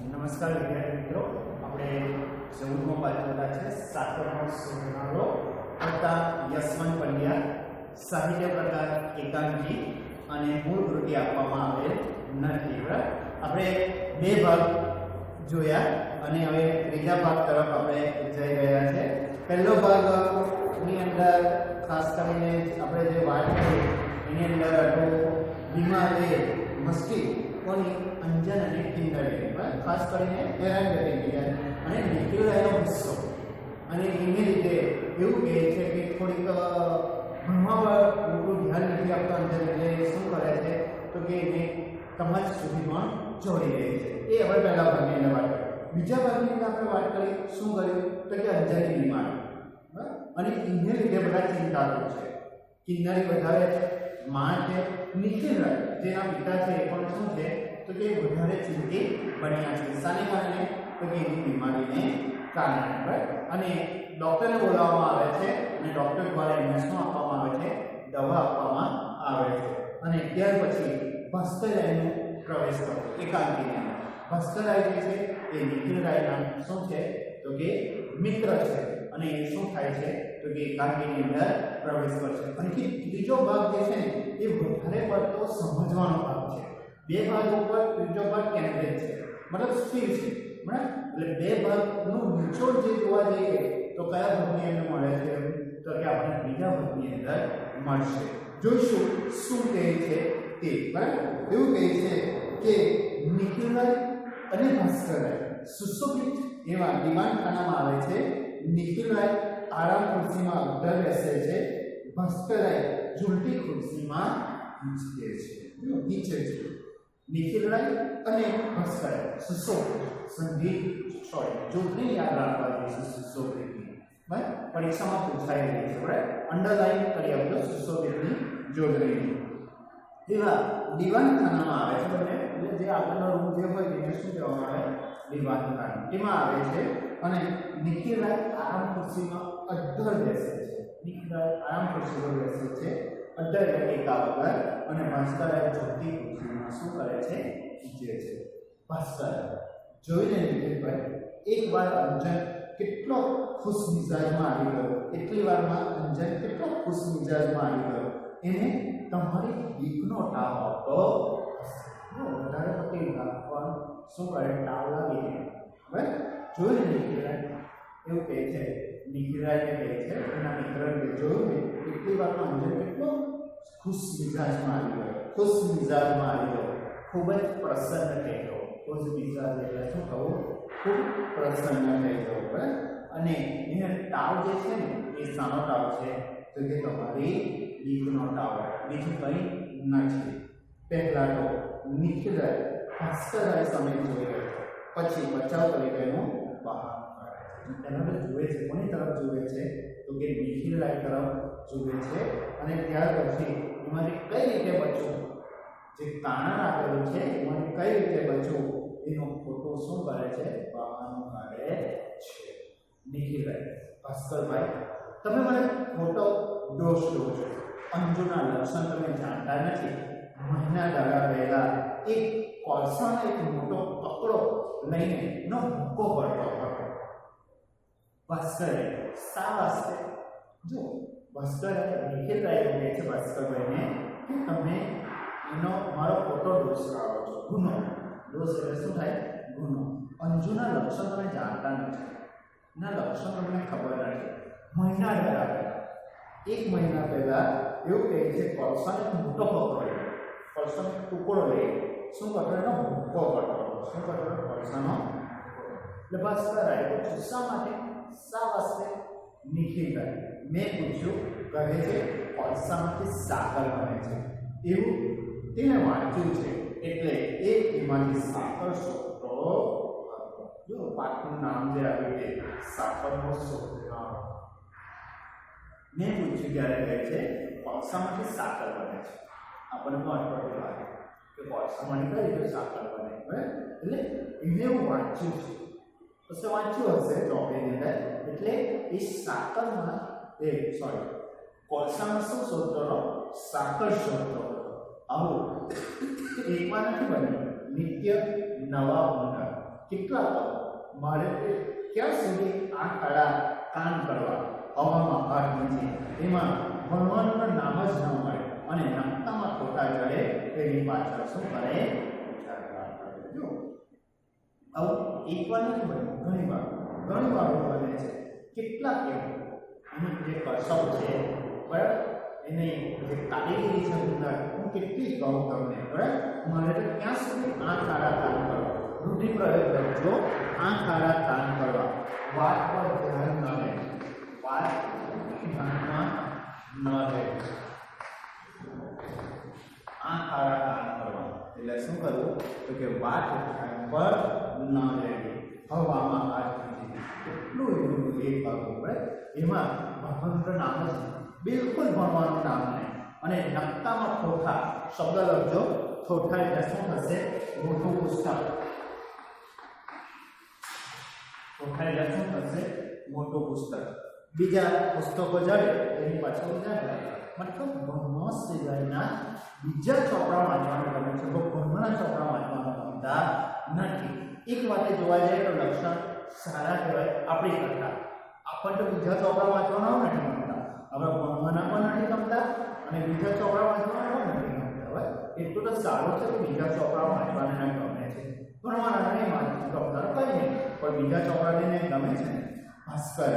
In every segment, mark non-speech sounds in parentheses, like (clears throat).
નમસ્કાર વિદ્યાર્થી મિત્રો. આપણે ચૌદમો પાઠ છે. સાતમો સુનારો કરતા યશવંત પંડ્યા, સાહિત્ય પ્રકાર એકાંકી અને મૂળ કૃતિ આપવામાં આવેલ નથી બરાબર આપણે બે ભાગ જોયા અને હવે ત્રીજા ભાગ તરફ આપણે જઈ રહ્યા છે. પહેલો ભાગની અંદર ખાસ કરીને આપણે જે વાત કરી, એની અંદર હતું બીમારે મસ્તી કોની અંજન અને કિન્નરી બરાબર ખાસ કરીને હેરાન કરી ગયા અને નીકળેલો ગુસ્સો. અને એને લીધે એવું કહે છે કે થોડીક ભણવા પૂરું ધ્યાન નથી આપતા અંજન એટલે શું કરે છે? તો કે એને સમાજ સુધીમાં જોડી રહી છે. એ હવે પહેલા ભાગની વાત બીજા ભાગની આપણે વાત કરી, શું કર્યું? તો કે અંજનની બીમારી? અને એને લીધે બધા ચિંતાતુર છે. કિન્નરી વધારે છે માં છે નિખિલ રાય જેના પિતા છે એ પણ શું છે? તો કે વધારે ચિંતિત બન્યા છે. શાને કારણે તો કે એની બીમારીને કારણે, બરાબર? અને ડૉક્ટરને બોલાવવામાં આવે છે અને ડૉક્ટર દ્વારા એમને શું આપવામાં આવે છે, દવા આપવામાં આવે છે. અને ત્યાર પછી ભાસ્કરરાયનો પ્રવેશ કરો એકાંકીને ભાસ્કરરાય જે છે એ નિખિલરાયના શું છે? તો કે મિત્ર છે. અને એ શું થાય છે? તો કે એકાંકીની અંદર પ્રવેશ કરશે. કે ત્રીજો ભાગ જે છે એ વધારે પડતો સમજવાનો ભાગ છે. બે ભાગ ઉપર, ત્રીજો ભાગ કેન્દ્રિત છે. મતલબ સ્થિર છે. બરાબર? એટલે બે ભાગનું નિચોડ જે જોવા જઈએ, તો કયા ભાગની અંદર મળે છે? તો કે આપણે બીજા ભાગની અંદર મળશે. જોઈશું શું કહે છે તે. બરાબર? એવું કહે છે કે નિખિલરાય અને ભાસ્કરરાય સુશોભિત એવા દિવાનખાનામાં આવે છે નિખિલરાય આરામ ખુરશીમાં ઉધર બેસે છે ભાસ્કરરાય ઝૂલટી ખુરશીમાં નીચે છે. નીચે છે નિખિલરાય અને ભાસ્કરરાય સુસો સંગીત સોરી જોડણી યાદ રાખવાની છે સુશોભિતની બરાબર? પરીક્ષામાં પૂછાય નહીં છે. બરાબર? અંડરલાઈન કરી આપજો સુશોભિતની જોડણી એવા દીવાનખાનામાં આવે છે બંને. એટલે જે આગળનો રૂમ જે હોય એને શું કહેવામાં આવે? દીવાનખાનું. એમાં આવે છે અને નિખિલરાય આરામ ખુરશીમાં અડ્ધર બેસે છે. નીકળાય આરામ ખુરશી પર બેસે છે. એટલે ટેકા વગર અને ભાસ્કરાય જોતી ખુરશીમાં શું કરે છે? ઈજે છે. ભાસ્કર જોઈને નિખિલભાઈ. એકવાર અંજન કેટલો ખુશ મિજાજમાં આવી ગયો. એટલી વારમાં અંજન કેટલો ખુશ મિજાજમાં આવી ગયો. એને તમારી બીકનો તાવ આવતો વધારે પડતી પણ શું કરે? લાગી. જાય હવે જોઈને નિખિલરાય એવું કહે છે. નિખિલરાયને કહે છે, એના મિત્રને જોયું ને, એટલી વારમાં અંજન કેટલો ખુશ મિજાજમાં આવી ગયો, ખુશ મિજાજમાં આવી ગયો. ખૂબ જ પ્રસન્ન થઈ ગયો ખુશ મિજાજ એટલે શું કહું? ખૂબ પ્રસન્ન થઈ ગયો બરાબર? અને એને તાવ જે છે ને, એ સાનો તાવ છે? તો કે તમારી બીકનો તાવ બીજું કંઈ નથી. પહેલાં તો નિખિલરાય ભાસ્કરાય સમય જોઈ રહ્યો પછી બચાવ કરી તેનો બહાર. એના જુએ છે, કોની તરફ જુએ છે, તો કે નિખિલરાય તરફ જુએ છે અને ત્યાર પછી એમાંથી કઈ રીતે બચવું? જે કારણ આપેલું છે, એમાંથી કઈ રીતે બચવું? એનો ફોટો શું કરે છે? બહારનો કાઢે છે. નિખિલભાઈ ભાસ્કરભાઈ, તમે મને ખોટો દોષ દો છો. અંજુના લક્ષણ તમે જાણતા નથી. મહિના દાડા પહેલા એક કોલસાનો એક મોટો કપડો લઈને નો ભૂકો પડતો હતો. ભાસ્કરે શા વાસ્તે જો ભાસ્કરે નિખિલભાઈ કહે છે ભાસ્કરભાઈને કે તમે એનો મારો ખોટો દોષ લાવો છો. ગુનો. દોષ એટલે શું થાય? ગુનો. અંજુના લક્ષણ તમે જાણતા નથી. ના લક્ષણ તમને ખબર નથી. મહિના પહેલા એક મહિના પહેલા એવું કહે છે કોલસાનો એક મોટો પકડો કોલસાનો એક ટુકડો લે. શું એનો ભૂકો પકડો શું પકડો કોલસાનો એટલે કરાય તો શા માટે શા વાસ્તે? નિખિલ કરે મેં પૂછ્યું, કહે છે કોલસામાંથી સાકર બને છે. એવું તેને વાંચ્યું છે. એટલે એ એમાંથી સાકર શોધતો જો પાઠનું નામ જે આવ્યું તે સાકરનો શોધનાર મેં પૂછ્યું ત્યારે કહે છે કોલસામાંથી સાકર બને છે. આપણને મહત્વનું લાગે કે કોલસામાંથી કઈ રીતે સાકર બને એટલે એને હું વાંચ્યું છે. પછી વાંચ્યું હશે ચોપડીની અંદર એટલે એ સાકરમાં એ સોરી કોલસામાં શું શોધતો સાકર શોધતો હતો આવું એકમાં નથી બન્યું નિત્ય નવા ઊંડા કેટલા પગ મારે તે ક્યાં સુધી આ કળા કાન કરવા હવામાં હાથ નથી એમાં ભણવાનું નામ જ ન મળે અને નમતામાં ખોટા ચડે તેની પાછળ શું કરે આવું એક વાર નથી બન્યું ઘણી વાર ઘણી વાર આવું બને છે કેટલાક એવું એની જે કસબ છે, બરાબર? એની જે કારીગરી છે અંદર, હું કેટલી કહું તમને, બરાબર? મારે તો ક્યાં સુધી આંખ આડા કામ કરવા. રૂઢિપ્રયોગ કરજો આંખ આડા કામ કરવા, વાત પર ધ્યાન ન રહે વાત ધ્યાનમાં ન રહે આંખ આડા કામ કરવા. એટલે શું કરવું તો કે વાત ધ્યાન પર ન રહેવી હવામાં હાથ મૂકી કેટલું એનું એ કરવું પડે એમાં ભગવંત નામ જ બિલકુલ ભણવાનું નામ નહીં અને નકતામાં થોઠા શબ્દ લખજો થોઠા એટલે શું થશે મોટું પુસ્તક થોઠા એટલે શું થશે મોટું પુસ્તક બીજા પુસ્તકો જડે એની પાછળ જાય મતલબ ભણવા સિવાયના બીજા ચોપડા વાંચવાનું ગમે છે તો ભણવાના ચોપડા વાંચવાનું ગમતા નથી એક માટે જોવા જઈએ તો લક્ષણ સારા કહેવાય, આપણી કરતા. આપણને બીજા ચોપડા વાંચવાના નથી ગમતા હવે ભણવાના પણ નથી ગમતા અને બીજા ચોપડા વાંચવાના પણ નથી ગમતા હવે એટલું તો સારું છે કે બીજા ચોપડા વાંચવાના ગમે છે. ભણવાના નહીં વાંચી ગમતા કંઈ નહીં પણ બીજા ચોપડાને ગમે છે ને? ભાસ્કર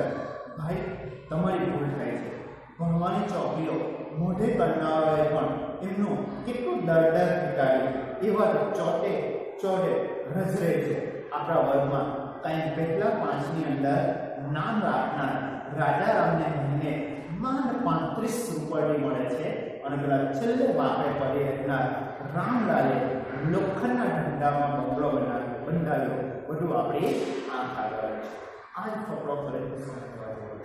ભાઈ, તમારી ભૂલ થાય છે. ભણવાની ચોપડીઓ મોઢે કરનારાએ પણ એમનું કેટલું દર દર ઘટાડ્યું એવા ચોટે ચોટે રજરે છે. આપણા વર્ગમાં કાંઈ પહેલા પાંચની અંદર નામ રાખનાર રાજા રામને મહિને માન પાંત્રીસ રૂપિયાની મળે છે અને પેલા છેલ્લે બાપે પડી રહેનાર રામલાલે લોખંડના ઢંડામાં બંગલો બનાવ્યો બંધાવ્યો બધું આપણી આંખ આગળ છે. આ જ કપડો ખરેખર સમજવા જેવો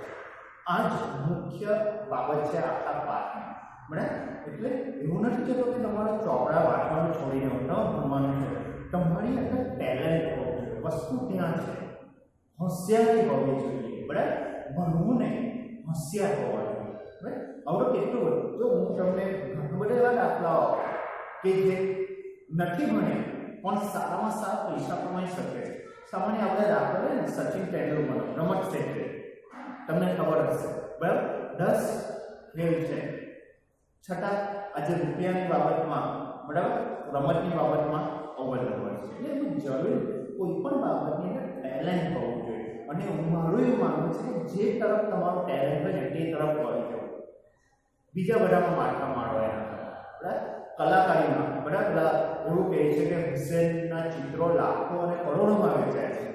આ જ મુખ્ય બાબત છે આખા પાઠમાં બરાબર? એટલે એવું નથી કહેતો કે તમારે ચોપડા વાંચવાનું છોડીને ન ભણવાનું છે. તમારી અંદર ટેલેન્ટ હોવું જોઈએ, વસ્તુ ત્યાં છે. હોશિયારી હોવી જોઈએ, બરાબર? ભણવું નહીં, હોશિયાર હોવા જોઈએ, બરાબર? હવે કેટલું બધું જો હું તમને ઘણા બધા એવા દાખલાઓ કે જે નથી ભણ્યા પણ સારામાં સારા પૈસા કમાઈ શકે છે. સામાન્ય આપણે દાખલો ને, સચિન તેંડુલકર, રમત ક્ષેત્રે. તમને ખબર હશે, બરાબર? દસ ફેલ છે. છતાં આજે રૂપિયાની બાબતમાં, બરાબર? રમતની બાબતમાં અવ્વલ હોય છે. એટલે હું જરૂરી કોઈ પણ બાબતની અંદર ટેલેન્ટ હોવું જોઈએ. અને મારું એવું માનવું છે કે જે તરફ તમારું ટેલેન્ટ હોય ને તે તરફ વળી જવું. બીજા બધામાં માળખા માળો એના બરાબર? કલાકારીમાં. બરાબર એવું કહે છે કે હુસેનના ચિત્રો લાખો અને કરોડોમાં વેચાય છે.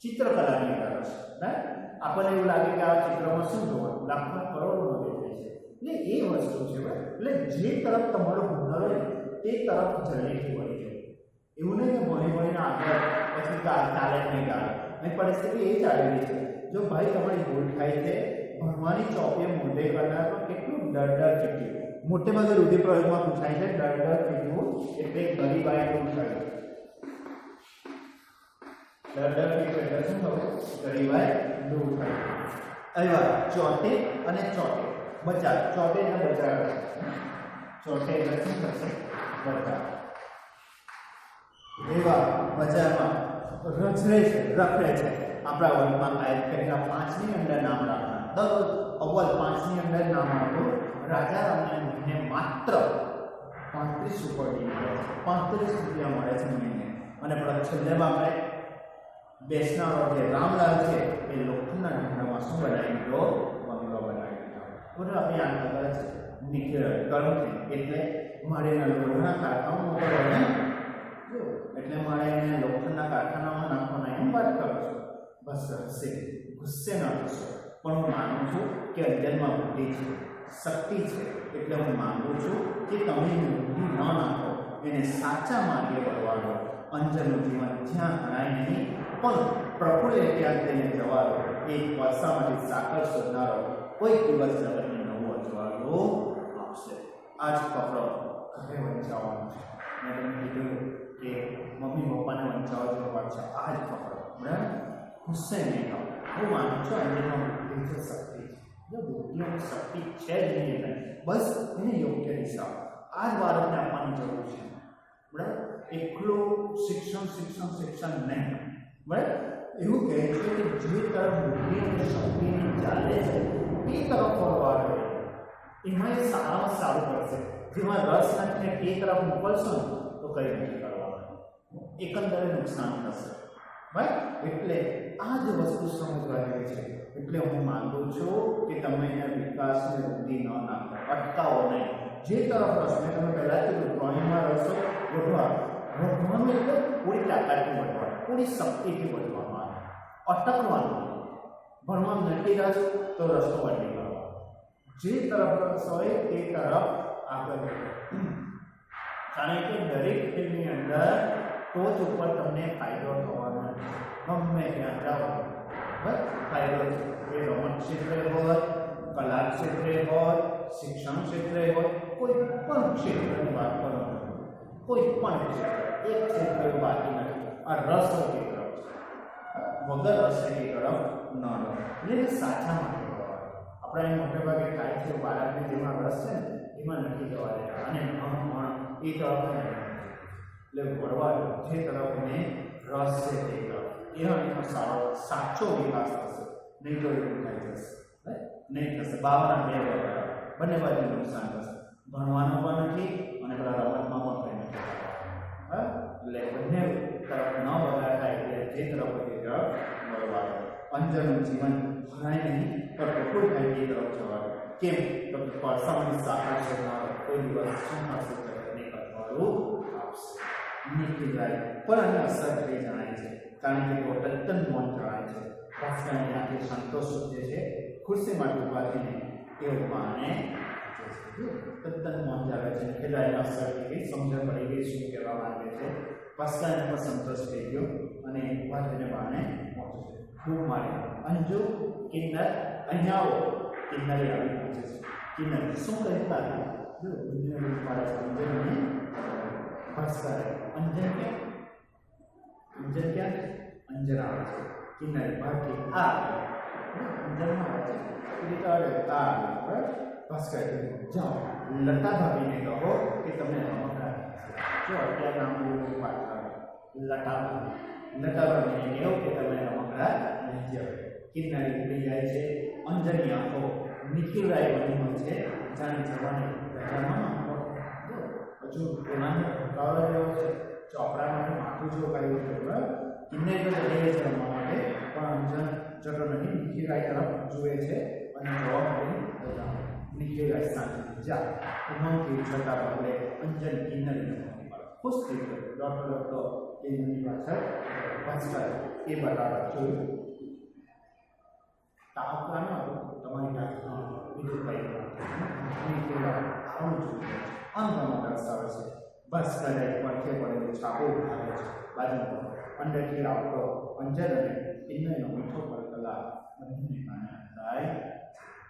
ચિત્રકલાની અંદર બરાબર? આપણને એવું લાગે કે આ ચિત્રમાં શું જોવાનું? લાખો કરોડોમાં વેચાય છે. એટલે એ વસ્તુ છે, બરાબર? એટલે જે તરફ તમારો હુનર હોય તે તરફ જલ્દીથી વળી જાય એવું નહીં કે ભણી ભણીને આગળ પછી ટેલેન્ટ નહીં ગાળે અને પરિસ્થિતિ એ ચાલી રહી છે જો ભાઈ તમારી ભૂલ થાય છે ભણવાની ચોપીએ મોઢે કરનાર તો કેટલું ડર ડર ચીક્યું મોટે ભાગે રૂઢિપ્રયોગમાં પૂછાય છે ડર ડર ચીકવું એટલે ગરીબાઈ પૂછાય ડર ડર ચીકવું એટલે શું થવું ગરીબાઈ દૂર થાય આવ્યા ચોટે અને ચોટે બચાવ ચોટે અને બચાવ ચોટે એટલે શું થશે બચાવ એવા બજારમાં રચરે છે, રખડે છે. આપણા વર્ગમાં આયત કરેલા પાંચની અંદર નામ રાખનાર. દરરોજ અવ્વલ પાંચની અંદર નામ આવતું રાજા રામને મહિને માત્ર પાંત્રીસ રૂપિયા મળે છે. પાંત્રીસ રૂપિયા મળે છે મહિને. અને પણ છેલ્લેમાં આપણે બેસનારો જે રામલાલ છે, એ લોખંડના ઢંઢામાં શું બનાવી દીધો? બંગલો બનાવી દીધો. પૂરા અભિયાન આગળ છે. નીકળે કરું એટલે મારે એના કારખાનું એટલે મારે એને લોખંડના કારખાનામાં નાખવાના એમ વાત કરું છું. બસ હશે. ગુસ્સે ન થશો. પણ હું માનું છું કે અંદરમાં બુદ્ધિ છે, શક્તિ છે, એટલે હું માગું છું કે તમે બુદ્ધિ ન નાખો. એને સાચા માર્ગે વળવા દો અંજનનું જીવન જ્યાં ગણાય નહીં, પણ પ્રફુલ્લ ત્યાં તેને જવા દો એક વર્ષામાંથી સાકર શોધનારો કોઈ દિવસ જગતને નવું અજવાળો આપશે. આ જ કપડો ઘરે વંચાવવાનું મેં તમને કીધું કે મમ્મી પપ્પાને વંચાવા જેવો છે. આ જ કપડો બરાબર? ગુસ્સે નહીં થાવ. હું માનું છું અંદરમાં બુદ્ધિ છે શક્તિ છે. જો બુદ્ધિઓની શક્તિ છે જ નહીં એટલે બસ એને યોગ્ય દિશા આ જ બાળકને આપવાની જરૂર છે. બરાબર? એકલું શિક્ષણ શિક્ષણ શિક્ષણ નહીં. બરાબર? એવું કહે છે કે જે તરફ બુદ્ધિ અને શક્તિની ચાલે છે, એ તરફ વળવા દે એમાં એ સારામાં સારું કરશે જેમાં રસ નથી ને એ તરફ મોકલશો ને, તો કંઈ નથી કરવાનું એકંદરે નુકસાન થશે. બરાબર એટલે આ જ વસ્તુ સમજવાની જેવી છે. એટલે હું માનું છું કે તમે એના વિકાસને વૃદ્ધિ ન નાખો. અટકાવો નહીં. જે તરફ રસ મેં તમે પહેલાં કીધું ડ્રોઈંગમાં રસો વધવા. વધવાનું એટલે પૂરી તાકાતથી વધવાનું. પૂરી શક્તિથી વધવાનું અટકવાનું ભણવામાં નથી રસ તો રસ્તો બદલી ગયો જે તરફ રસ હોય, તે તરફ આગળ (clears throat) કારણ કે દરેક ફિલ્ડની અંદર ટોચ ઉપર તમને ફાયદો થવાનો ગમે ત્યાં જાઓ બસ ફાયદો એ રમત ક્ષેત્રે હોય કલા ક્ષેત્રે હોય શિક્ષણ ક્ષેત્રે હોય કોઈ પણ ક્ષેત્રની વાત કરો કોઈ પણ ક્ષેત્ર એક ક્ષેત્ર બાકી નથી આ રસ હોય તરફ વગર રસ એ તરફ ન રહો એટલે સાચા માટે. આપણે મોટે ભાગે થાય છે બાળકને જેમાં રસ છે ને એમાં નથી જવા દેતા અને ભણ ભણ એ તરફ. એટલે વળવા જે તરફ એને રસ છે તે તરફ એ એનો સારો સાચો વિકાસ થશે. નહીં તો એવું થઈ જશે? નહીં થશે. બાવના બે વગર બંને બાજુ નુકસાન થશે. ભણવાનું પણ નથી અને પેલા રમતમાં પણ કંઈ નથી. એટલે બંને તરફ ન વધારે થાય એટલે જે તરફ તે તરફ વળવા અંજરનું જીવન ભરાય નહીં પણ કઠોર થાય તે તરફ જવા કેમ? તો કે પરસાવાની સાકાર છે કોઈ દિવસ શું થશે નહીં કરવાનું આપશે નિખિલ જાય પણ આની અસર થઈ જણાય છે કારણ કે તેઓ તદ્દન મૌન જણાય છે ભાસ્કરની આંખે સંતોષ જે છે ખુરશીમાંથી ઊભા થઈને તેઓ માને તદ્દન મૌન જાગે છે નિખિલ રાયની અસર થઈ ગઈ સમજણ પડી ગઈ શું કહેવા માંગે છે પણ સંતોષ થઈ ગયો અને ઊભા થઈને બાને પહોંચે છે ખૂબ મારે અંજુ કિન્નર અહીંયા આવો કિન્નરે આવી પહોંચે છે કિન્નર શું કહેતા હતા જો બંને પાડે સમજણ અંજનને ભાસ્કર અંજન ક્યાં? અંજર ક્યાં અંજર આવે છે. કિનારે બાકી આ અંજરમાં આવે છે. એટલે આ આવે, બરાબર ભાસ્કર જાઓ. લતા ભાભીને કહો કે તમને રમકડા જો અત્યારે નામ બોલું પાછળ લતા ભાભી. લતા ભાભીને કહો કે તમે રમકડા લઈ જાઓ કિન્નરી ઉડી જાય છે. અંજરની આંખો નિખિલ રાય બની હોય છે. જાણે જવાની રજામાં હજુ કોનાને ભટકાવા જેવો છે ચોપડામાં માથું જો કર્યું છે કિન્નરી જઈએ છે રમવા માટે પણ અંજન જતો નથી નિખિલ રાય તરફ જુએ છે અને જોવા માટે બધા નિખિલ રાય શાંતિથી જા ઉમંગથી છતાં પગલે અંજન કિન્નરીને ખુશ થઈ ગયો. ડોક્ટર ડોક્ટર એની પાછળ ભાસ્કર એ બતાવવા જોયું? તાવ કાનો તમારી પાસે બીજું કંઈ નહીં આવું જોઈએ અંગમાં દર્શાવે છે બસ કદાચ પડખે પડેલું છાપો ઉઠાવે છે બાજુમાં અંદરથી આવતો અંજન અને ઇન્દ્રનો મીઠો કલકલા બંને કાને થાય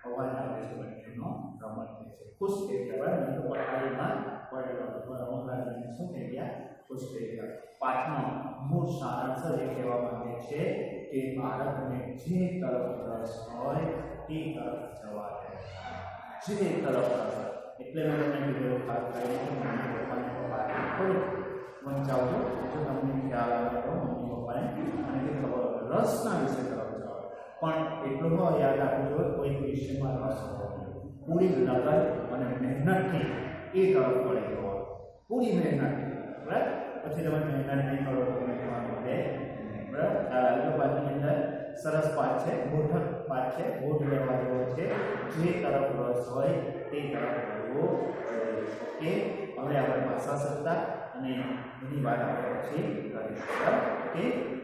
અવાજ આવે છે બંનેનો રમત થાય છે ખુશ થઈ ગયા તો પથારીમાં પડેલો રમકડાને શું થઈ ગયા ખુશ થઈ ગયા પાંચમો મૂળ સારાંશ એ કહેવા માંગે છે કે બાળકને જે તરફ રસ હોય તે તરફ જવા દે જે તરફ રસ હોય. એટલે મેં તમને કીધું ખાસ કરીને કે મમ્મી પપ્પાને પપ્પાને થોડું વંચાવજો જો તમને ખ્યાલ આવે તો મમ્મી પપ્પાને અને તે ખબર હોય રસના વિશે તરફ જાઓ પણ એટલું ન યાદ રાખવું જોઈએ કોઈક વિષયમાં રસ હોવો પૂરી લગન અને મહેનતથી એ તરફ વળી જવો પૂરી મહેનતથી બરાબર પછી તમે મહેનત નહીં કરો તો તમારું મળે બરાબર પાઠની અંદર સરસ પાઠ છે બોધક પાઠ છે બોધ લેવા જેવો છે જે તરફ રસ હોય તે તરફ વળવું ઓકે હવે આપણે ભાષા સત્તા અને એની વાત આપણે પછી કરીશું. બરાબર?